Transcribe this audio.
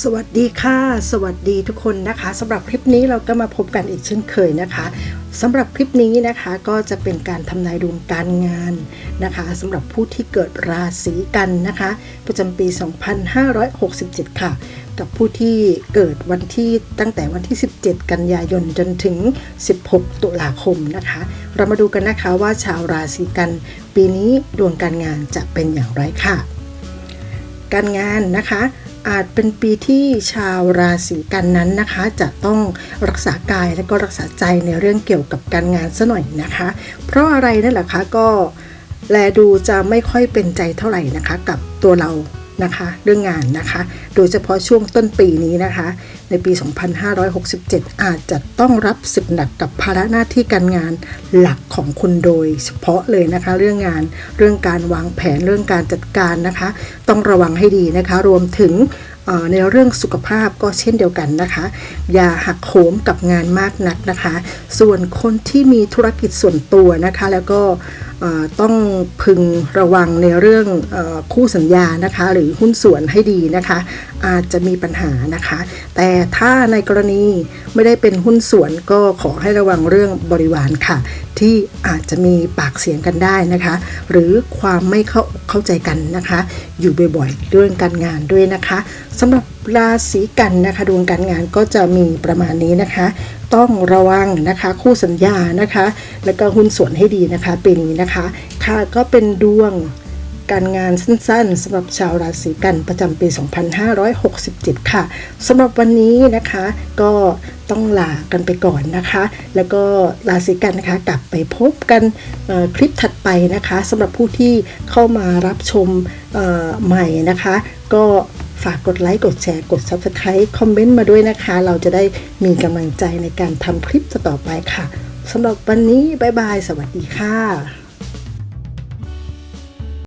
สวัสดีค่ะ สวัสดีทุกคนนะคะสำหรับคลิปนี้เราก็มาพบกันอีกเช่นเคยนะคะสำหรับคลิปนี้นะคะก็จะเป็นการทำนายดวงการงานนะคะสำหรับผู้ที่เกิดราศีกันนะคะ ประจำปี 2567 ค่ะ กับผู้ที่เกิดวันที่ตั้งแต่วันที่ 17 กันยายนจนถึง 16 ตุลาคมนะคะ เรามาดูกันนะคะว่าชาวราศีกัน ปีนี้ดวงการงานจะเป็นอย่างไรค่ะ การงานนะคะ อาจเป็นปีที่ชาวราศีกันนั้นนะคะ จะต้องรักษากายและก็รักษาใจในเรื่องเกี่ยวกับการงานซะหน่อยนะคะ เพราะอะไรนั่นแหละคะก็แลดูจะไม่ค่อยเป็นใจเท่าไหร่นะคะ กับตัวเรา นะคะ เรื่องงานนะคะ โดยเฉพาะช่วงต้นปีนี้นะคะ ในปี 2567 อาจจะต้องรับสึกหนักกับภาระหน้าที่การงานหลักของคุณโดยเฉพาะเลยนะคะ เรื่องงานเรื่องการวางแผนเรื่องการจัดการนะคะ ต้องระวังให้ดีนะคะ รวมถึงในเรื่องสุขภาพก็เช่นเดียวกันนะคะ อย่าหักโหมกับงานมากนักนะคะ ส่วนคนที่มีธุรกิจส่วนตัวนะคะ แล้วก็ ต้องพึงระวังในเรื่องอคู่สัญญานะคะ หรือหุ้นส่วนให้ดีนะคะ อาจจะมีปัญหานะคะ แต่ถ้าในกรณีไม่ได้เป็นหุ้นส่วนก็ขอให้ระวังเรื่องบริวารค่ะที่อาจจะมีปากเสียงกันได้นะคะ หรือความไม่เข้าเข้าใจกันนะคะ อยู่บ่อยๆเรื่องการงานด้วยนะคะสำหรับราศีกันนะคะดวงการงานก็จะมีประมาณนี้นะคะ ต้องระวังนะคะ คู่สัญญานะคะ แล้วก็หุ้นส่วนให้ดีนะคะปีนี้นะคะ ค่ะก็เป็นดวงการงานสั้นๆสำหรับชาวราศีกันประจำปี 2567 ค่ะสำหรับวันนี้นะคะ ก็ ต้องลากันไปก่อนนะคะ แล้วก็ราศีกันนะคะกลับไปพบกันคลิปถัดไปนะคะสำหรับผู้ที่เข้ามารับชมใหม่นะคะ ก็ฝากกดไลค์ กดแชร์ กด Subscribe คอมเมนต์มาด้วยนะคะ เราจะได้มีกำลังใจในการทำคลิปต่อไปค่ะสำหรับวันนี้ บ๊ายบาย สวัสดีค่ะ